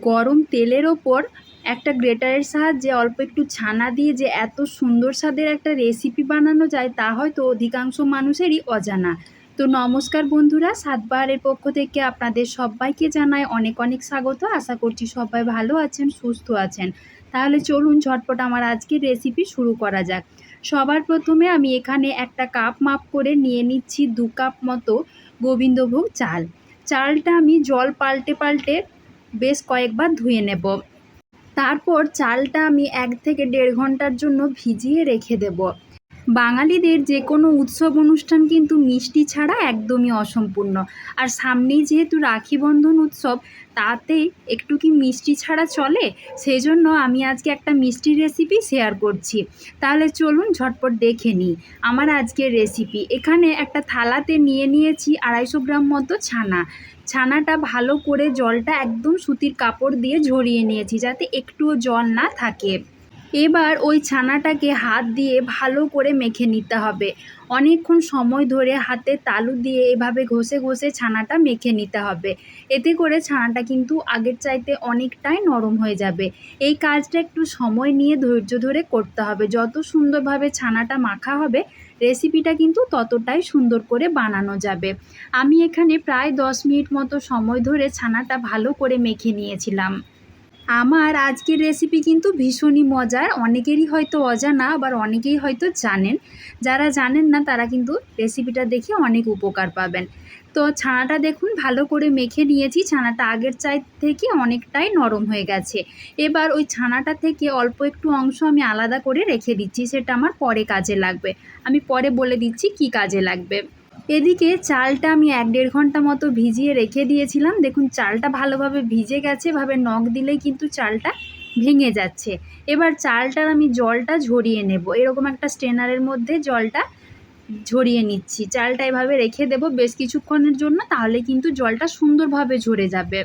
গরম তেলের ওপর একটা গ্রেটারের সাহায্যে অল্প একটু ছানা দিয়ে যে এত সুন্দর স্বাদের একটা রেসিপি বানানো যায় তা হয়তো অধিকাংশ মানুষেরই অজানা। তো নমস্কার বন্ধুরা সাতবারের পক্ষ থেকে আপনাদের সবাইকে জানায় অনেক অনেক স্বাগত। আশা করছি সবাই ভালো আছেন, সুস্থ আছেন। তাহলে চলুন ঝটপট আমার আজকের রেসিপি শুরু করা যাক। সবার প্রথমে আমি এখানে একটা কাপ মাপ করে নিয়ে নিচ্ছি দু কাপ মতো গোবিন্দভোগ চাল। চালটা আমি জল পাল্টে পাল্টে বেশ কয়েকবার ধুয়ে নেব। তারপর চালটা আমি এক থেকে দেড় ঘণ্টার জন্য ভিজিয়ে রেখে দেব। বাঙালিদের যে কোনো উৎসব অনুষ্ঠান কিন্তু মিষ্টি ছাড়া একদমই অসম্পূর্ণ। আর সামনেই যেহেতু রাখি বন্ধন উৎসব, তাতে একটু কি মিষ্টি ছাড়া চলে? সেই জন্য আমি আজকে একটা মিষ্টির রেসিপি শেয়ার করছি। তাহলে চলুন ঝটপট দেখে নিই। আমার আজকের রেসিপি এখানে একটা থালাতে নিয়ে নিয়েছি আড়াইশো গ্রাম মতো ছানা। ছানাটা ভালো করে জলটা একদম সুতির কাপড় দিয়ে ঝরিয়ে নিয়েছি যাতে একটুও জল না থাকে। এবার ওই ছানাটাকে হাত দিয়ে ভালো করে মেখে নিতে হবে। অনেকক্ষণ সময় ধরে হাতে তালু দিয়ে এভাবে ঘষে ঘষে ছানাটা মেখে নিতে হবে। এতে করে ছানাটা কিন্তু আগের চাইতে অনেকটাই নরম হয়ে যাবে। এই কাজটা একটু সময় নিয়ে ধৈর্য ধরে করতে হবে। যত সুন্দরভাবে ছানাটা মাখা হবে রেসিপিটা কিন্তু ততটাই সুন্দর করে বানানো যাবে। আমি এখানে প্রায় দশ মিনিট মতো সময় ধরে ছানাটা ভালো করে মেখে নিয়েছিলাম। আমার আজকের রেসিপি কিন্তু ভীষণই মজার। অনেকেরই হয়তো অজানা, আবার অনেকেই হয়তো জানেন। যারা জানেন না, তারা কিন্তু রেসিপিটা দেখে অনেক উপকার পাবেন। তো ছানাটা দেখুন, ভালো করে মেখে নিয়েছি। ছানাটা আগের চাই থেকে অনেকটাই নরম হয়ে গেছে। এবার ওই ছানাটা থেকে অল্প একটু অংশ আমি আলাদা করে রেখে দিচ্ছি। সেটা আমার পরে কাজে লাগবে। আমি পরে বলে দিচ্ছি কি কাজে লাগবে। এদিকে চালটা আমি এক দেড় ঘণ্টা মতো ভিজিয়ে রেখে দিয়েছিলাম। দেখুন, চালটা ভালোভাবে ভিজে গেছে ভাবে নখ দিলেই কিন্তু চালটা ভেঙে যাচ্ছে। এবার চালটার আমি জলটা ঝরিয়ে নেব। এরকম একটা স্টেনারের মধ্যে জলটা ঝরিয়ে নিচ্ছি। চালটা এভাবে রেখে দেব বেশ কিছুক্ষণের জন্য, তাহলে কিন্তু জলটা সুন্দরভাবে ঝরে যাবে।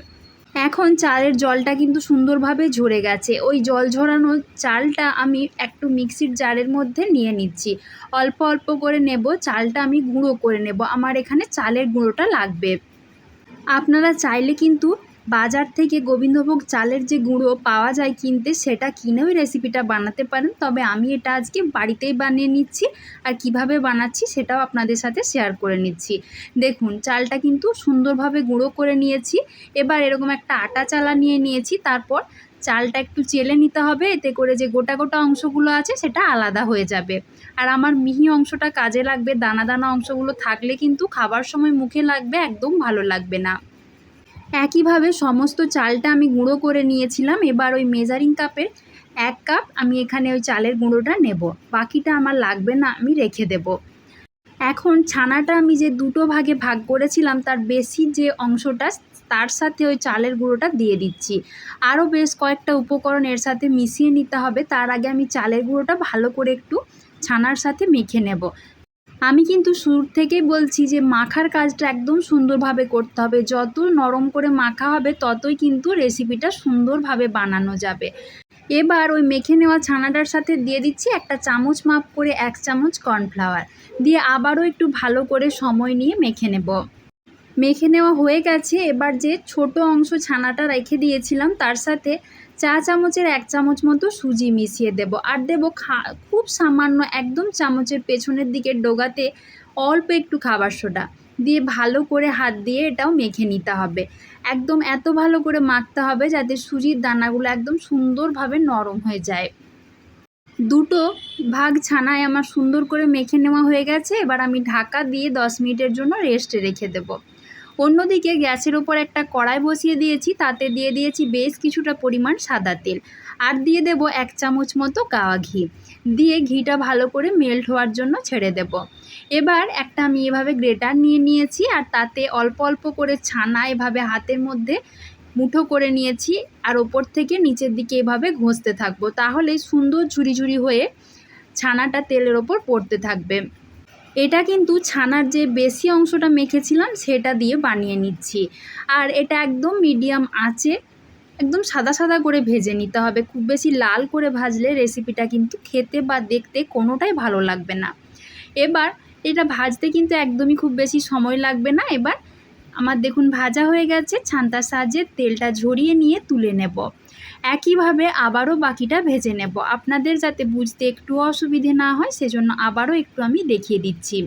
এখন চালের জলটা কিন্তু সুন্দরভাবে ঝরে গেছে। ওই জল ঝরানো চালটা আমি একটু মিক্সির জারের মধ্যে নিয়ে নিচ্ছি। অল্প অল্প করে নেব, চালটা আমি গুঁড়ো করে নেব। আমার এখানে চালের গুঁড়োটা লাগবে। আপনারা চাইলে কিন্তু বাজার থেকে গোবিন্দভোগ চালের যে গুঁড়ো পাওয়া যায় কিনতে, সেটা কিনেও রেসিপিটা বানাতে পারেন। তবে আমি এটা আজকে বাড়িতেই বানিয়ে নিচ্ছি আর কীভাবে বানাচ্ছি সেটাও আপনাদের সাথে শেয়ার করে নিচ্ছি। দেখুন, চালটা কিন্তু সুন্দরভাবে গুঁড়ো করে নিয়েছি। এবার এরকম একটা আটা চালা নিয়ে নিয়েছি। তারপর চালটা একটু চেলে নিতে হবে। এতে করে যে গোটা গোটা অংশগুলো আছে, সেটা আলাদা হয়ে যাবে। আর আমার মিহি অংশটা কাজে লাগবে, দানা দানা অংশগুলো থাকলে কিন্তু খাবার সময় মুখে লাগবে, একদম ভালো লাগবে না। একইভাবে সমস্ত চালটা আমি গুঁড়ো করে নিয়েছিলাম। এবার ওই মেজারিং কাপের এক কাপ আমি এখানে ওই চালের গুঁড়োটা নেব। বাকিটা আমার লাগবে না, আমি রেখে দেব। এখন ছানাটা আমি যে দুটো ভাগে ভাগ করেছিলাম, তার বেশি যে অংশটা, তার সাথে ওই চালের গুঁড়োটা দিয়ে দিচ্ছি। আরও বেশ কয়েকটা উপকরণ এর সাথে মিশিয়ে নিতে হবে। তার আগে আমি চালের গুঁড়োটা ভালো করে একটু ছানার সাথে মেখে নেব। আমি কিন্তু শুরু থেকেই বলছি যে মাখার কাজটা একদম সুন্দরভাবে করতে হবে। যত নরম করে মাখা হবে, ততই কিন্তু রেসিপিটা সুন্দরভাবে বানানো যাবে। এবার ওই মেখে নেওয়া ছানাটার সাথে দিয়ে দিচ্ছি একটা চামচ মাপ করে এক চামচ কর্নফ্লাওয়ার দিয়ে আবারও একটু ভালো করে সময় নিয়ে মেখে নেব। মেখে নেওয়া হয়ে গেছে। এবার যে ছোট অংশ ছানাটা রেখে দিয়েছিলাম, তার সাথে চা চামচের এক চামচ মতো সুজি মিশিয়ে দেব আর দেব খুব সামান্য একদম চামচের পেছনের দিকে ডোগাতে অল্প একটু খাবার সোডা। দিয়ে ভালো করে হাত দিয়ে এটাও মেখে নিতে হবে। একদম এত ভালো করে মাখতে হবে যাতে সুজির দানাগুলো একদম সুন্দরভাবে নরম হয়ে যায়। দুটো ভাগ ছানায় আমার সুন্দর করে মেখে নেওয়া হয়ে গেছে। এবার আমি ঢাকা দিয়ে দশ মিনিটের জন্য রেস্টে রেখে দেবো। অন্যদিকে গ্যাসের ওপর একটা কড়াই বসিয়ে দিয়েছি, তাতে দিয়ে দিয়েছি বেশ কিছুটা পরিমাণ সাদা তেল। আর দিয়ে দেব এক চামচ মতো গাওয়া ঘি। দিয়ে ঘিটা ভালো করে মেল্ট হওয়ার জন্য ছেড়ে দেব। এবার একটা আমি এভাবে গ্রেটার নিয়ে নিয়েছি, আর তাতে অল্প অল্প করে ছানা এভাবে হাতের মধ্যে মুঠো করে নিয়েছি, আর ওপর থেকে নিচের দিকে এভাবে ঘষতে থাকব। তাহলে সুন্দর ঝুরি ঝুরি হয়ে ছানাটা তেলের ওপর পড়তে থাকবে। এটা কিন্তু ছানার যে বেশি অংশটা মেখেছিলাম, সেটা দিয়ে বানিয়ে নিচ্ছি। আর এটা একদম মিডিয়াম আঁচে একদম সাদা সাদা করে ভেজে নিতে হবে। খুব বেশি লাল করে ভাজলে রেসিপিটা কিন্তু খেতে বা দেখতে কোনোটাই ভালো লাগবে না। এবার এটা ভাজতে কিন্তু একদমই খুব বেশি সময় লাগবে না। এবার আমার দেখুন ভাজা হয়ে গেছে, ছান্তার সাহায্যে তেলটা ঝরিয়ে নিয়ে তুলে নেব। একইভাবে আবারও বাকিটা ভেজে নেব। আপনাদের যাতে বুঝতে একটু অসুবিধে না হয়, সেজন্য আবারও একটু আমি দেখিয়ে দিচ্ছি।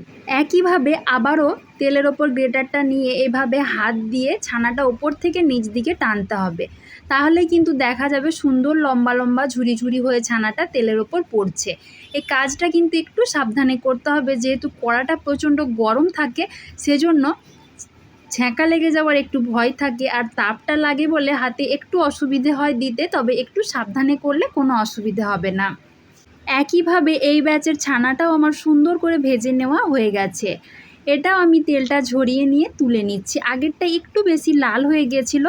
একইভাবে আবারও তেলের ওপর গ্রেটারটা নিয়ে এভাবে হাত দিয়ে ছানাটা ওপর থেকে নিচ দিকে টানতে হবে। তাহলে কিন্তু দেখা যাবে সুন্দর লম্বা লম্বা ঝুরি ঝুরি হয়ে ছানাটা তেলের ওপর পড়ছে। এই কাজটা কিন্তু একটু সাবধানে করতে হবে, যেহেতু কড়াটা প্রচণ্ড গরম থাকে, সেজন্য ছ্যাঁকা লেগে যাওয়ার একটু ভয় থাকে আর তাপটা লাগে বলে হাতে একটু অসুবিধে হয় দিতে, তবে একটু সাবধানে করলে কোনো অসুবিধে হবে না। একইভাবে এই ব্যাচের ছানাটাও আমার সুন্দর করে ভেজে নেওয়া হয়ে গেছে। এটাও আমি তেলটা ঝরিয়ে নিয়ে তুলে নিচ্ছি। আগেরটা একটু বেশি লাল হয়ে গিয়েছিল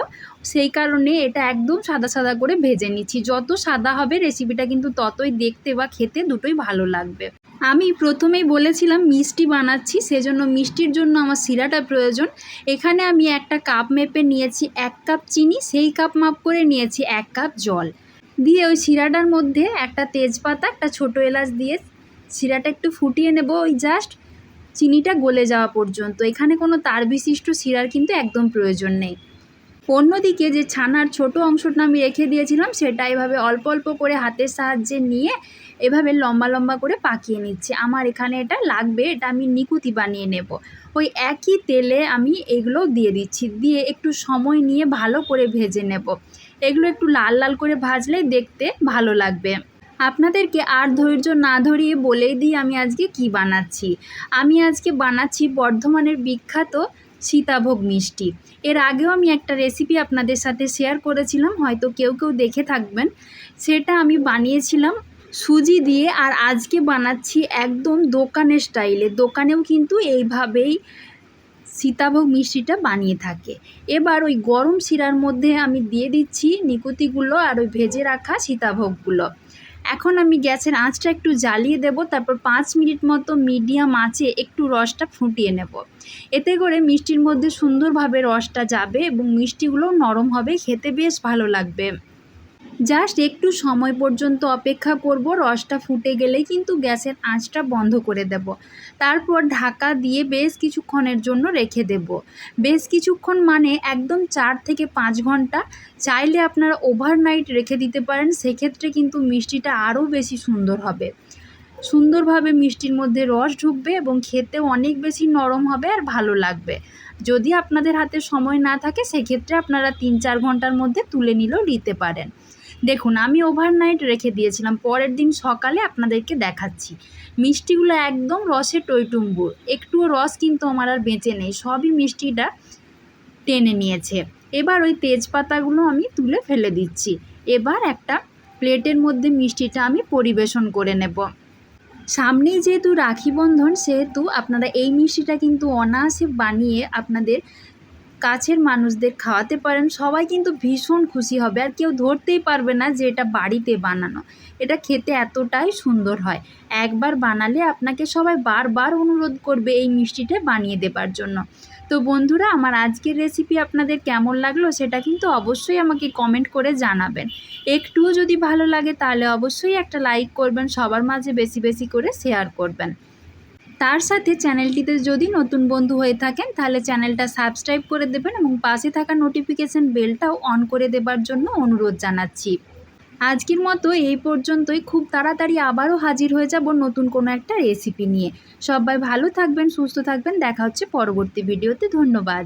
সেই কারণে এটা একদম সাদা সাদা করে ভেজে নিচ্ছি। যত সাদা হবে রেসিপিটা কিন্তু ততই দেখতে বা খেতে দুটোই ভালো লাগবে। আমি প্রথমেই বলেছিলাম মিষ্টি বানাচ্ছি, সেজন্য মিষ্টির জন্য আমার শিরাটা প্রয়োজন। এখানে আমি একটা কাপ মেপে নিয়েছি, এক কাপ চিনি, সেই কাপ মাপ করে নিয়েছি এক কাপ জল। দিয়ে ওই শিরাটার মধ্যে একটা তেজপাতা, একটা ছোটো এলাচ দিয়ে শিরাটা একটু ফুটিয়ে নেব, ওই জাস্ট চিনিটা গলে যাওয়া পর্যন্ত। এখানে কোনো তার বিশিষ্ট শিরার কিন্তু একদম প্রয়োজন নেই। অন্যদিকে যে ছানার ছোট অংশটা আমি রেখে দিয়েছিলাম, সেটা এভাবে অল্প অল্প করে হাতের সাহায্যে নিয়ে এভাবে লম্বা লম্বা করে পাকিয়ে নিচ্ছি। আমার এখানে এটা লাগবে, এটা আমি নিকুতি বানিয়ে নেব। ওই একই তেলে আমি এগুলো দিয়ে দিচ্ছি। দিয়ে একটু সময় নিয়ে ভালো করে ভেজে নেব। এগুলো একটু লাল লাল করে ভাজলে দেখতে ভালো লাগবে। আপনাদেরকে আর ধৈর্য না ধরিয়ে বলেই দিই আমি আজকে কি বানাচ্ছি। আমি আজকে বানাচ্ছি বর্ধমানের বিখ্যাত সীতাভোগ মিষ্টি। এর আগেও আমি একটা রেসিপি আপনাদের সাথে শেয়ার করেছিলাম, হয়তো কেউ কেউ দেখে থাকবেন। সেটা আমি বানিয়েছিলাম সুজি দিয়ে, আর আজকে বানাচ্ছি একদম দোকানের স্টাইলে দোকানেও কিন্তু এইভাবেই সীতাভোগ মিষ্টিটা বানিয়ে থাকে। এবার ওই গরম শিরার মধ্যে আমি দিয়ে দিচ্ছি নিকুতিগুলো আর ওই ভেজে রাখা সীতাভোগগুলো। এখন আমি গ্যাসের আঁচটা একটু জ্বালিয়ে দেব, তারপর পাঁচ মিনিট মতো মিডিয়াম আঁচে একটু রসটা ফুটিয়ে নেব। এতে করে মিষ্টির মধ্যে সুন্দরভাবে রসটা যাবে এবং মিষ্টিগুলো নরম হবে, খেতে বেশ ভালো লাগবে। জাস্ট একটু সময় পর্যন্ত অপেক্ষা করব, রসটা ফুটে গেলেই কিন্তু গ্যাসের আঁচটা বন্ধ করে দেব। তারপর ঢাকা দিয়ে বেশ কিছুক্ষণের জন্য রেখে দেব। বেশ কিছুক্ষণ মানে একদম চার থেকে পাঁচ ঘণ্টা। চাইলে আপনারা ওভারনাইট রেখে দিতে পারেন, সেক্ষেত্রে কিন্তু মিষ্টিটা আরও বেশি সুন্দর হবে। সুন্দরভাবে মিষ্টির মধ্যে রস ঢুকবে এবং খেতেও অনেক বেশি নরম হবে আর ভালো লাগবে। যদি আপনাদের হাতে সময় না থাকে, সেক্ষেত্রে আপনারা তিন চার ঘণ্টার মধ্যে তুলে নিলেও নিতে পারেন। দেখুন, আমি ওভারনাইট রেখে দিয়েছিলাম, পরের দিন সকালে আপনাদেরকে দেখাচ্ছি। মিষ্টিগুলো একদম রসে টইটুম্বুর, একটুও রস কিন্তু আমার আর বেঁচে নেই, সবই মিষ্টিটা টেনে নিয়েছে। এবার ওই তেজপাতাগুলো আমি তুলে ফেলে দিচ্ছি। এবার একটা প্লেটের মধ্যে মিষ্টিটা আমি পরিবেশন করে নেব। সামনেই যেহেতু রাখি বন্ধন, সেহেতু আপনারা এই মিষ্টিটা কিন্তু অনায়াসে বানিয়ে আপনাদের কাছের মানুষদের খাওয়াতে পারেন, সবাই কিন্তু ভীষণ খুশি হবে। আর কেউ ধরতেই পারবে না যে এটা বাড়িতে বানানো। এটা খেতে এতটাই সুন্দর হয়। একবার বানালে আপনাকে সবাই বারবার অনুরোধ করবে এই মিষ্টিটা বানিয়ে দেবার জন্য। তো বন্ধুরা, আমার আজকের রেসিপি আপনাদের কেমন লাগল সেটা কিন্তু অবশ্যই আমাকে কমেন্ট করে জানাবেন। একটুও যদি ভালো লাগে তাহলে অবশ্যই একটা লাইক করবেন, সবার মাঝে বেশি বেশি করে শেয়ার করবেন। তার সাথে চ্যানেলটিতে যদি নতুন বন্ধু হয়ে থাকেন, তাহলে চ্যানেলটা সাবস্ক্রাইব করে দেবেন এবং পাশে থাকা নোটিফিকেশান বেলটাও অন করে দেবার জন্য অনুরোধ জানাচ্ছি। আজকের মতো এই পর্যন্তই। খুব তাড়াতাড়ি আবারও হাজির হয়ে যাব নতুন কোনো একটা রেসিপি নিয়ে। সবাই ভালো থাকবেন, সুস্থ থাকবেন। দেখা হচ্ছে পরবর্তী ভিডিওতে। ধন্যবাদ।